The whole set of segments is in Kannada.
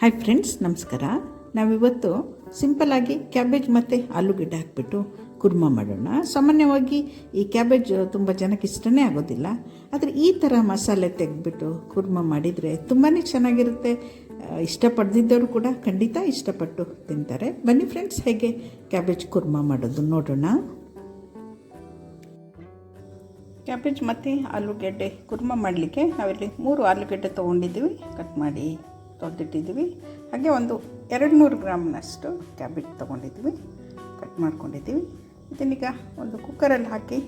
ಹಾಯ್ ಫ್ರೆಂಡ್ಸ್ ನಮಸ್ಕಾರ. ನಾವಿವತ್ತು ಸಿಂಪಲ್ಲಾಗಿ ಕ್ಯಾಬೇಜ್ ಮತ್ತು ಆಲೂಗಡ್ಡೆ ಹಾಕ್ಬಿಟ್ಟು ಕುರ್ಮ ಮಾಡೋಣ. ಸಾಮಾನ್ಯವಾಗಿ ಈ ಕ್ಯಾಬೇಜ್ ತುಂಬ ಜನಕ್ಕೆ ಇಷ್ಟನೇ ಆಗೋದಿಲ್ಲ. ಆದರೆ ಈ ಥರ ಮಸಾಲೆ ತೆಗೆದ್ಬಿಟ್ಟು ಕುರ್ಮ ಮಾಡಿದರೆ ತುಂಬಾ ಚೆನ್ನಾಗಿರುತ್ತೆ. ಇಷ್ಟಪಡ್ದಿದ್ದವರು ಕೂಡ ಖಂಡಿತ ಇಷ್ಟಪಟ್ಟು ತಿಂತಾರೆ. ಬನ್ನಿ ಫ್ರೆಂಡ್ಸ್ ಹೇಗೆ ಕ್ಯಾಬೇಜ್ ಕುರ್ಮ ಮಾಡೋದು ನೋಡೋಣ. ಕ್ಯಾಬೇಜ್ ಮತ್ತು ಆಲೂಗೆಡ್ಡೆ ಕುರ್ಮ ಮಾಡಲಿಕ್ಕೆ ನಾವಿಲ್ಲಿ ಮೂರು ಆಲೂಗಡ್ಡೆ ತೊಗೊಂಡಿದ್ದೀವಿ. ಕಟ್ ಮಾಡಿ. ತೊಳೆದಿಟ್ಟಿದ್ದೀವಿ. ಹಾಗೆ ಒಂದು ಎರಡು ನೂರು ಗ್ರಾಮ್ನಷ್ಟು ಕ್ಯಾಬೇಜ್ ತೊಗೊಂಡಿದ್ವಿ ಕಟ್ ಮಾಡ್ಕೊಂಡಿದ್ದೀವಿ. ಇದನ್ನೀಗ ಒಂದು ಕುಕ್ಕರಲ್ಲಿ ಹಾಕಿ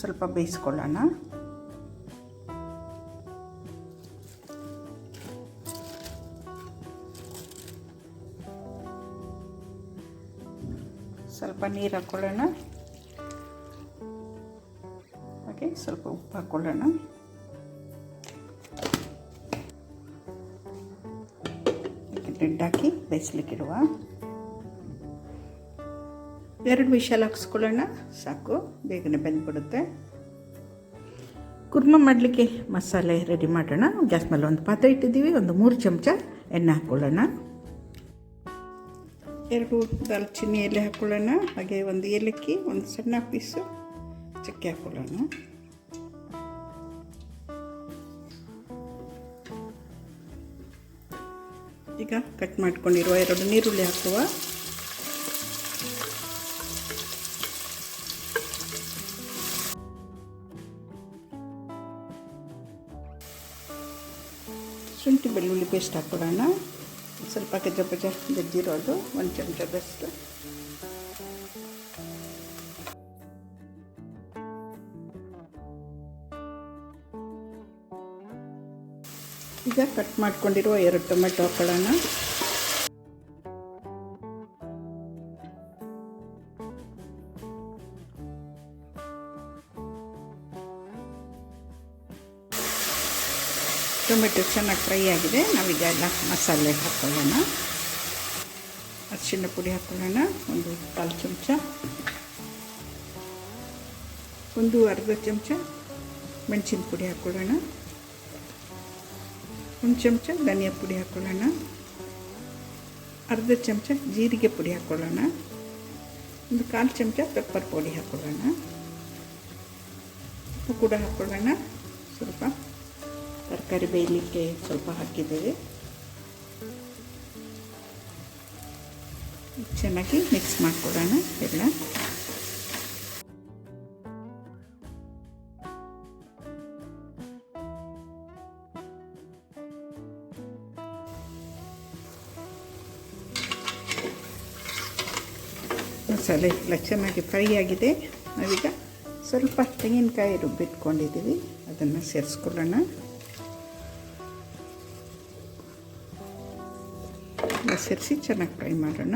ಸ್ವಲ್ಪ ಬೇಯಿಸ್ಕೊಳ್ಳೋಣ. ಸ್ವಲ್ಪ ನೀರು ಹಾಕ್ಕೊಳ್ಳೋಣ ಹಾಗೆ ಸ್ವಲ್ಪ ಉಪ್ಪು ಹಾಕ್ಕೊಳ್ಳೋಣ ಲಿಡ್ ಹಾಕಿ ಬೇಯಿಸ್ಲಿಕ್ಕಿಡುವ. ಎರಡು ವಿಶಾಲ ಹಾಕ್ಸ್ಕೊಳ್ಳೋಣ. ಸಾಕು ಬೇಗನೆ ಬೆಂದ್ಬಿಡುತ್ತೆ. ಕುರ್ಮ ಮಾಡಲಿಕ್ಕೆ ಮಸಾಲೆ ರೆಡಿ ಮಾಡೋಣ. ಗ್ಯಾಸ್ ಮೇಲೆ ಒಂದು ಪಾತ್ರೆ ಇಟ್ಟಿದ್ದೀವಿ ಒಂದು ಮೂರು ಚಮಚ ಎಣ್ಣೆ ಹಾಕ್ಕೊಳ್ಳೋಣ. ಎರಡು ದಾಲ್ಚಿನ್ನಿ ಎಲೆ ಹಾಕ್ಕೊಳ್ಳೋಣ. ಹಾಗೆ ಒಂದು ಏಲಕ್ಕಿ ಒಂದು ಸಣ್ಣ ಪೀಸು ಚಕ್ಕೆ ಹಾಕ್ಕೊಳ್ಳೋಣ. ಈಗ ಕಟ್ ಮಾಡ್ಕೊಂಡಿರುವ ಎರಡು ನೀರುಳ್ಳಿ ಹಾಕುವ. ಶುಂಠಿ ಬೆಳ್ಳುಳ್ಳಿ ಪೇಸ್ಟ್ ಹಾಕೋಣ ಸ್ವಲ್ಪ ಕಜ್ಜ ಪಜ್ಜ ಜಜ್ಜಿರೋದು ಒಂದು ಚಮಚದಷ್ಟು ಈಗ ಕಟ್ ಮಾಡ್ಕೊಂಡಿರುವ ಎರಡು ಟೊಮೆಟೊ ಹಾಕೊಳ್ಳೋಣ ಟೊಮೆಟೊ ಚೆನ್ನಾಗಿ ಫ್ರೈ ಆಗಿದೆ. ನಾವೀಗ ಎಲ್ಲ ಮಸಾಲೆ ಹಾಕ್ಕೊಳ್ಳೋಣ ಅರಿಶಿನ ಪುಡಿ ಹಾಕ್ಕೊಳ್ಳೋಣ ಒಂದು ಕಾಲು ಚಮಚ. ಒಂದು ಅರ್ಧ ಚಮಚ ಮೆಣಸಿನ ಪುಡಿ ಹಾಕ್ಕೊಳ್ಳೋಣ ಒಂದು ಚಮಚ ಧನಿಯಾ ಪುಡಿ ಹಾಕ್ಕೊಳ್ಳೋಣ ಅರ್ಧ ಚಮಚ ಜೀರಿಗೆ ಪುಡಿ ಹಾಕ್ಕೊಳ್ಳೋಣ ಒಂದು ಕಾಲು ಚಮಚ ಪೆಪ್ಪರ್ ಪುಡಿ ಹಾಕ್ಕೊಳ್ಳೋಣ ಉಪ್ಪು ಕೂಡ ಹಾಕ್ಕೊಳ್ಳೋಣ ಸ್ವಲ್ಪ ತರಕಾರಿ ಬೇಯಲಿಕ್ಕೆ ಸ್ವಲ್ಪ ಹಾಕಿದ್ದೇವೆ. ಚೆನ್ನಾಗಿ ಮಿಕ್ಸ್ ಮಾಡ್ಕೊಳ್ಳೋಣ ಎಲ್ಲ. ಮಸಾಲೆ ಎಲ್ಲ ಚೆನ್ನಾಗಿ ಫ್ರೈ ಆಗಿದೆ. ನಾವೀಗ ಸ್ವಲ್ಪ ತೆಂಗಿನಕಾಯಿ ರುಬ್ಬಿಟ್ಕೊಂಡಿದ್ದೀವಿ ಅದನ್ನು ಸೇರಿಸ್ಕೊಳ್ಳೋಣ. ಸೇರಿಸಿ ಚೆನ್ನಾಗಿ ಫ್ರೈ ಮಾಡೋಣ.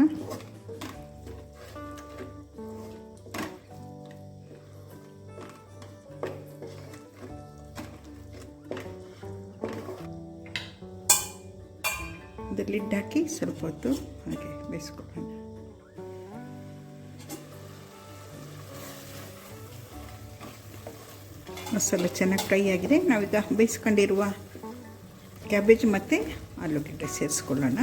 ಅದು ಲಿಡ್ ಹಾಕಿ ಸ್ವಲ್ಪ ಹೊತ್ತು ಹಾಗೆ ಬೇಯಿಸ್ಕೊಳ್ಳೋಣ. ಮಸಾಲೆ ಚೆನ್ನಾಗಿ ಫ್ರೈ ಆಗಿದೆ. ನಾವೀಗ ಬೇಯಿಸ್ಕೊಂಡಿರುವ ಕ್ಯಾಬೇಜ್ ಮತ್ತು ಆಲೂಗಡ್ಡೆ ಸೇರಿಸ್ಕೊಳ್ಳೋಣ.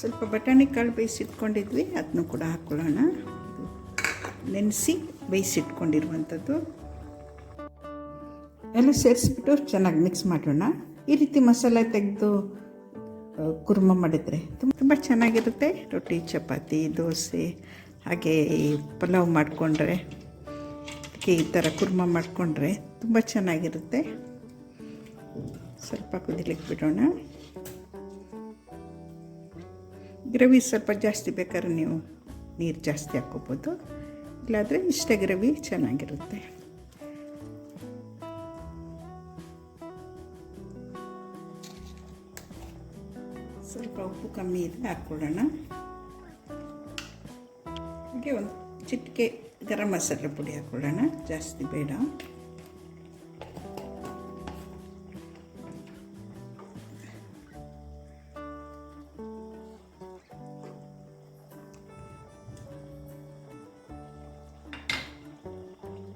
ಸ್ವಲ್ಪ ಬಟಾಣಿ ಕಾಳು ಬೇಯಿಸಿಟ್ಕೊಂಡಿದ್ವಿ ಅದನ್ನು ಕೂಡ ಹಾಕ್ಕೊಳ್ಳೋಣ ನೆನೆಸಿ ಬೇಯಿಸಿಟ್ಕೊಂಡಿರುವಂಥದ್ದು. ಎಲ್ಲ ಸೇರಿಸ್ಬಿಟ್ಟು ಚೆನ್ನಾಗಿ ಮಿಕ್ಸ್ ಮಾಡೋಣ. ಈ ರೀತಿ ಮಸಾಲೆ ತೆಗೆದು ಕುರ್ಮ ಮಾಡಿದರೆ ತುಂಬ ತುಂಬ ಚೆನ್ನಾಗಿರುತ್ತೆ. ರೊಟ್ಟಿ, ಚಪಾತಿ, ದೋಸೆ, ಹಾಗೆ ಈ ಪಲಾವ್ ಮಾಡಿಕೊಂಡ್ರೆ, ಅದಕ್ಕೆ ಈ ಥರ ಕುರ್ಮ ಮಾಡಿಕೊಂಡ್ರೆ ತುಂಬ ಚೆನ್ನಾಗಿರುತ್ತೆ. ಸ್ವಲ್ಪ ಕುದಿಲಿಕ್ಕೆ ಬಿಡೋಣ. ಗ್ರವಿ ಸ್ವಲ್ಪ ಜಾಸ್ತಿ ಬೇಕಾದ್ರೆ ನೀವು ನೀರು ಜಾಸ್ತಿ ಹಾಕ್ಕೋಬೋದು. ಇಲ್ಲಾದರೆ ಇಷ್ಟೇ ಗ್ರವಿ ಚೆನ್ನಾಗಿರುತ್ತೆ. ಸ್ವಲ್ಪ ಉಪ್ಪು ಕಮ್ಮಿ ಇದ್ರೆ ಹಾಕ್ಕೊಳ್ಳೋಣ ಹಾಗೆ ಒಂದು ಚಿಟಿಕೆ ಗರಂ ಮಸಾಲ ಪುಡಿ ಹಾಕ್ಕೊಳ್ಳೋಣ ಜಾಸ್ತಿ ಬೇಡ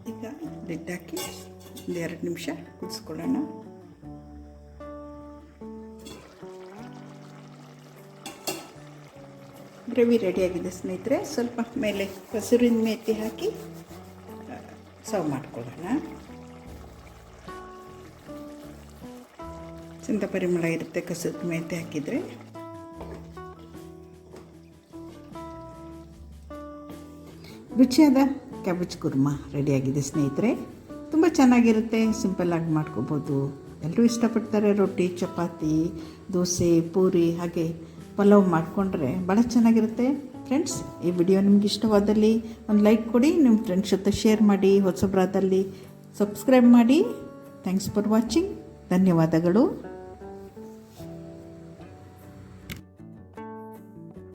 ಈಗ ಲಿಡ್ ಹಾಕಿ ಒಂದು ಎರಡು ನಿಮಿಷ ಕುದಿಸ್ಕೊಳ್ಳೋಣ ಗ್ರೇವಿ ರೆಡಿಯಾಗಿದೆ ಸ್ನೇಹಿತರೆ. ಸ್ವಲ್ಪ ಮೇಲೆ ಹಸಿರಿನ ಮೇತಿ ಹಾಕಿ ಸರ್ವ್ ಮಾಡ್ಕೊಳ್ಳೋಣ. ಚಿಂತ ಪರಿಮಳ ಇರುತ್ತೆ ಕಸದ ಮೇತಿ ಹಾಕಿದರೆ. ರುಚಿಯಾದ ಕ್ಯಾಬೇಜ್ ಕುರ್ಮ ರೆಡಿಯಾಗಿದೆ ಸ್ನೇಹಿತರೆ. ತುಂಬ ಚೆನ್ನಾಗಿರುತ್ತೆ ಸಿಂಪಲ್ಲಾಗಿ ಮಾಡ್ಕೋಬೋದು. ಎಲ್ಲರೂ ಇಷ್ಟಪಡ್ತಾರೆ, ರೊಟ್ಟಿ, ಚಪಾತಿ, ದೋಸೆ, ಪೂರಿ, ಹಾಗೆ ಪಲಾವ್ ಮಾಡಿಕೊಂಡ್ರೆ ಭಾಳ ಚೆನ್ನಾಗಿರುತ್ತೆ. ಫ್ರೆಂಡ್ಸ್ ಈ ವಿಡಿಯೋ ನಿಮ್ಗೆ ಇಷ್ಟವಾದಲ್ಲಿ ಒಂದು ಲೈಕ್ ಕೊಡಿ ನಿಮ್ಮ ಫ್ರೆಂಡ್ಸ್ ಜೊತೆ ಶೇರ್ ಮಾಡಿ ಹೊಸಬ್ರಾದಲ್ಲಿ ಸಬ್ಸ್ಕ್ರೈಬ್ ಮಾಡಿ. ಥ್ಯಾಂಕ್ಸ್ ಫಾರ್ ವಾಚಿಂಗ್ ಧನ್ಯವಾದಗಳು.